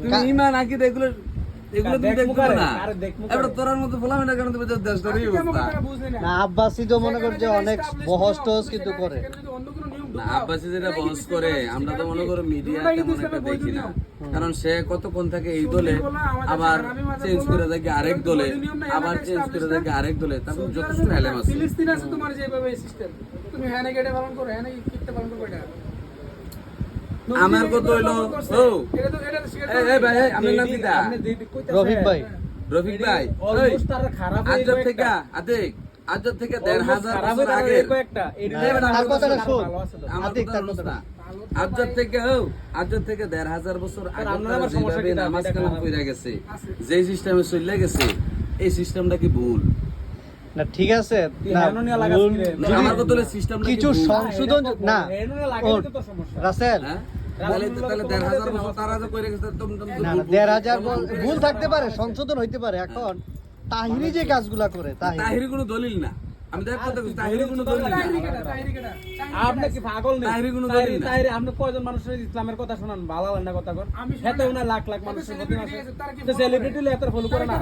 তুমি ইমান আকিদা এগুলো এগুলো তুমি দেখমু না। আরে দেখমু কারে? এবার তোরার মতো বললাম না কেন? তুমি দেশটারই না। আব্বাসি তো মনে কর যে অনেক বহস টহস কিন্তু করে। না আব্বাসি যেটা বহস করে আমরা তো মনে করো মিডিয়া তেমন একটা দেখি না। কারণ সে কতক্ষণ থাকে এই দলে আবার চেঞ্জ করে থাকে আরেক দলে আবার চেঞ্জ করে থাকে আরেক দলে তারপর যথেষ্ট এলেম আছে। ফিলিস্তিন আছে তোমার যেভাবে সিস্টেম তুমি হ্যানে গেটে পালন করো হ্যানে কিটতে পালন করো এটা। আমার কত হইল? ও। এই, ভাই আপনার নাম কিটা। রফিক ভাই। রফিক ভাই। হয়ে আজব থেকে আদেক আজব থেকে দেড় হাজার বছর আগে। আজব থেকে হোক আজব থেকে দেড় হাজার বছর আগে? নামাজ কালাম কইরা গেছে যে সিস্টেমে চলে গেছে এই সিস্টেমটা কি ভুল? না ঠিক আছে। কিছু সংশোধন না। রাসেল হ্যাঁ? দেড় হাজার ভুল- থাকতে পারে সংশোধন হইতে পারে এখন তাহিরি যে কাজগুলা করে তাহিরি কোনো দলিল না। আমি দেখ কথা কইছি তাহিরি কোনো দলিল আপনি কি পাগল নেই? তাহিরি কোনো দলিল না। তাহিরি, আপনি কয়জন মানুষের ইসলামের কথা শোনান? ভালো লাগে না কথা কর হেতে উনা লাখ লাখ মানুষের প্রতি মাসে আছে, তো সেলিব্রিটি করে? এত ফলো করে না?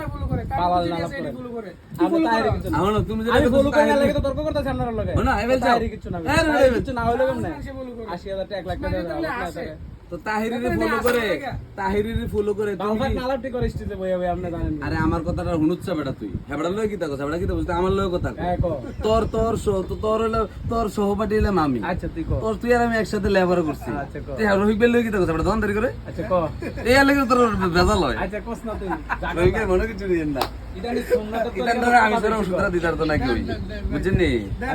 ভালো না আছে, করে? আপনি তাহিরি কিছু না। না, তুমি যেটা আমি ফলো করে না লাগে তো তর্ক করতেছি আপনার লগে না, যাও। তাহিরি কিছু না হ্যাঁ, কিছু না হইল কেমনে মানুষে follow করে। 80000 টাকা 1 লাখ টাকা তো তাহিরিরে ফলো আসে করে টাকা। তাহিরিরে ফলো করে তুমি বাংলা নালাপটি করে স্টেজে বইয়া বইয়া আপনি জানেন আরে আমার কথাটা হুনুচ্ছা বেটা তুই? হেবড়া লয় কিতা কথা হেবড়া কিতা বলতে আমার লয় কথা কয়। হ্যাঁ, কও। তোর তোর সহ- তো তোর হলো তোর সহপাঠী হলাম আমি আচ্ছা তুই কো। তোর তুই আর আমি একসাথে লেবার করছি। আচ্ছা, কও। তুই রহিক বেল লয় কিতা কথা বেটা দোকানদারি করে? আচ্ছা কো। এই আর লাগে তোর ভেজাল হয়। আচ্ছা কোস না তুই। রহিক ভাই মনে কিছু নিয়েন না। এটা নি সুন্নাত তো আমি দিতার নাকি বুঝছেন নি?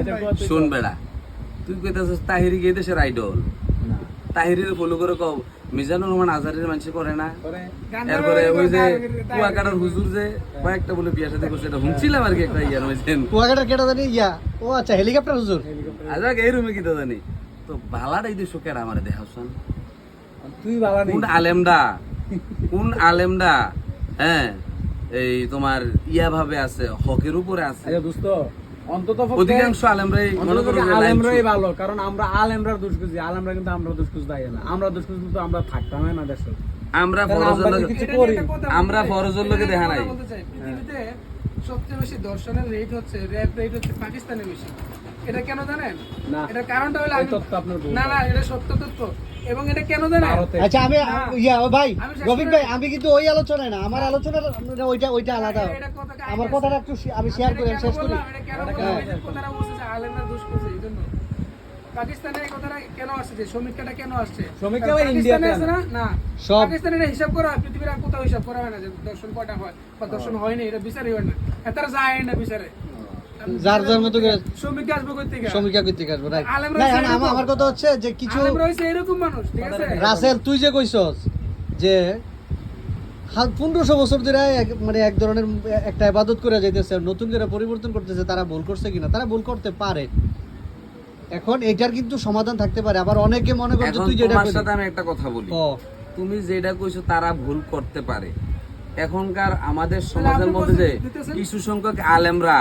তুই শুন বেড়া তুই কইতাছিস তাহিরি গিয়ে দেশের আইডল তাহিরির ফলো করে কও মিজানুর রহমান আজারের মানুষ করে না? করে এরপরে ওই যে কুয়াকাটার হুজুর যে কয়েকটা বলে বিয়া সাথে করছে এটা শুনছিলাম আর কি একটা ইয়ার বুঝছেন কুয়াকাটার কেটা জানি? ইয়া। ও আচ্ছা হেলিকপ্টার হুজুর। আজাক এই রুমে কি তো জানি। তো ভালাটাই দিয়ে শোকের আমার দেখাচ্ছেন তুই নেই। কোন আলেমডা? কোন আলেমডা? হ্যাঁ এই তোমার ইয়া ভাবে আছে হকের উপরে আছে। আচ্ছা দোস্ত অন্তত অধিকাংশ আলেমরাই আলেমরাই ভালো কারণ আমরা আলেমরার দুষ্কুজি আলেমরা কিন্তু আমরা দেয় না। আমরা দুষ্কুজ তো আমরা থাকতাম না দেশে? আমরা ফরজের আমরা লোকে- ফরজের লোকে দেখা নাই। পৃথিবীতে সবচেয়ে বেশি দর্শনের রেট হচ্ছে র্যাপ রেট হচ্ছে পাকিস্তানে বেশি। এটা কেন জানেন? না। এটা কারণটা হলো আমি। না না এটা সত্য তথ্য। এবং এটা কেন জানেন? আচ্ছা আমি ইয়া ও ভাই রফিক ভাই আমি কিন্তু ওই আলোচনায় না আমার আলোচনার মানে ওইটা ওইটা আলাদা। আমার কথাটা একটু আমি শেয়ার করি কেন শেষ করি। কথাটা বলছে যে আলেমরা দোষ করছে এই জন্য। পাকিস্তানে এই কথাটা কেন আসছে? যে সমীক্ষাটা কেন আসছে? সমীক্ষা ইন্ডিয়াতে আছে না? না। সব- পাকিস্তানে হিসাব করা হয়, পৃথিবীর আর কোথাও হিসাব করা হয় না যে দর্শন কয়টা হয় বা দর্শন হয়নি এটা বিচারই হয় না। তারা যায় না বিচারে। যার যার মতো করে সমীক্ষা আসবে করতে আসব রাইট না আমার আমার কথা হচ্ছে যে কিছু এরকম মানুষ ঠিক আছে? রাসেল তুই যে কইছস যে পনেরোশো বছর ধরে মানে এক ধরনের একটা ইবাদত করে যাইতেছে নতুন করে পরিবর্তন করতেছে তারা ভুল করছে কিনা? তারা ভুল করতে পারে। এখন এটার কিন্তু সমাধান থাকতে পারে। আবার অনেকে মনে করছে তুই যেটা তোমার সাথে আমি একটা কথা বলি। তুমি যেটা কইছো তারা ভুল করতে পারে। এখনকার আমাদের সমাজের মধ্যে যে কিছু সংখ্যক আলেমরা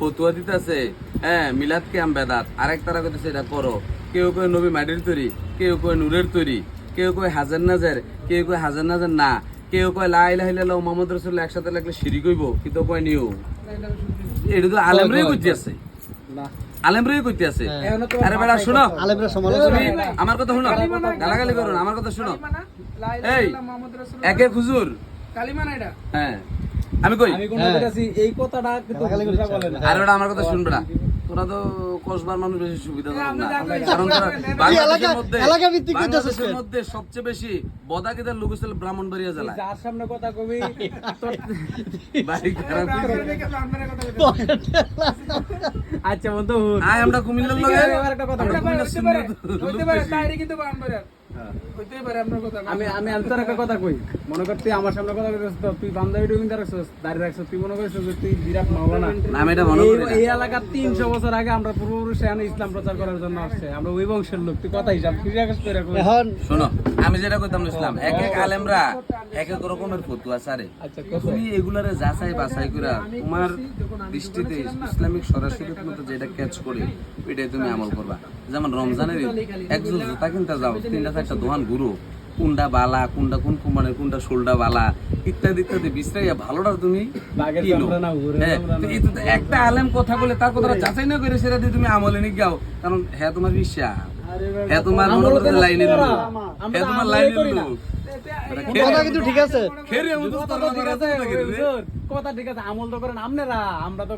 ফতুয়া দিতেছে। হ্যাঁ মিলাদ ক্যাম বেদাত। আরেক তারা কইতেছে এটা করো। কেউ কয় নবী মাটির তৈরি। কেউ কয় নূরের তৈরি। কেউ কয় হাজার নাজার। কেউ কয় হাজার নাজার না। কেউ কয় লা ইলাহা ইল্লাল্লাহ মুহাম্মদ রাসূলুল্লাহ। একসাথে লাগলে শিরিক হইব। কিন্তু কয় নিও এটা তো আলেমরাই কইতে আছে। আলেমরাই কইতে আছে। হ্যাঁ। আরে বেটা শুনো। আলেমরা সমালোচনা তুমি আমার কথা শুনো। গালাগালি করো আমার কথা শুনো। এই। এক এক হুজুর। কালিমা না এটা। হ্যাঁ। আমি কই? আমি কোন। এই কথাটা কিন্তু গালাগালি বলে না। আর ওটা আমার কথা শুনবে না। তোরা তো কসবার মানুষ বেশি সুবিধা না। কারণ বাংলাদেশের মধ্যে এলাকা ভিত্তিক বাংলাদেশের মধ্যে সবচেয়ে বেশি বদাকিদের লোক হচ্ছে ব্রাহ্মণবাড়িয়া জেলা যার সামনে কথা কবি খারাপ আচ্ছা বন্ধু আয় আমরা কুমিল্লার লগে একটা কথা আমরা কুমিল্লার কিন্তু বানবাড়িয়ার। হইতেই পারে আপনার কথা। আমি আমি আমি তোর একটা কথা কই। মনে কর তুই আমার সামনে কথা কইছিস তুই বান্ধবী ডুবিং রাখছিস দাঁড়িয়ে রাখছিস তুই মনে করছিস যে তুই বিরাট মাওলানা না, এটা মনে করি এই এলাকার তিনশো বছর আগে আমরা পূর্বপুরুষে এখানে ইসলাম প্রচার করার জন্য আসছে। আমরা ওই বংশের লোক তুই কথা হিসাব তুই রাখিস তুই রাখিস এখন? শোনো আমি যেটা কইতাম ইসলাম এক এক আলেমরা এক এক রকমের ফতুয়া সারে আচ্ছা তুমি এগুলারে যাচাই বাছাই করে তোমার দৃষ্টিতে ইসলামিক সরাসরি মতো যেটা ক্যাচ করে এটাই তুমি আমল করবা। যেমন রমজানের একজন জুতা কিনতে যাও তিনটা চারটা দোকান ঘুরো কোনটা বালা কোনটা কোন কোম্পানির কোনটা শোলটা বালা ইত্যাদি ইত্যাদি বিশ্রাইয়া ভালোটা তুমি কিনো। হ্যাঁ, একটা আলেম কথা বলে তার কথাটা যাচাই না করে সেটা দিয়ে তুমি আমলে নিয়ে গাও কারণ হ্যাঁ তোমার বিশ্বাস। হ্যাঁ তোমার মনে আমরা হ্যাঁ তোমার আমলই লাইনের করি না। লোক এটা- কথা কিন্তু ঠিক আছে। খেরে কথা কথা ঠিক আমল তো করেন আপনারা আমরা তো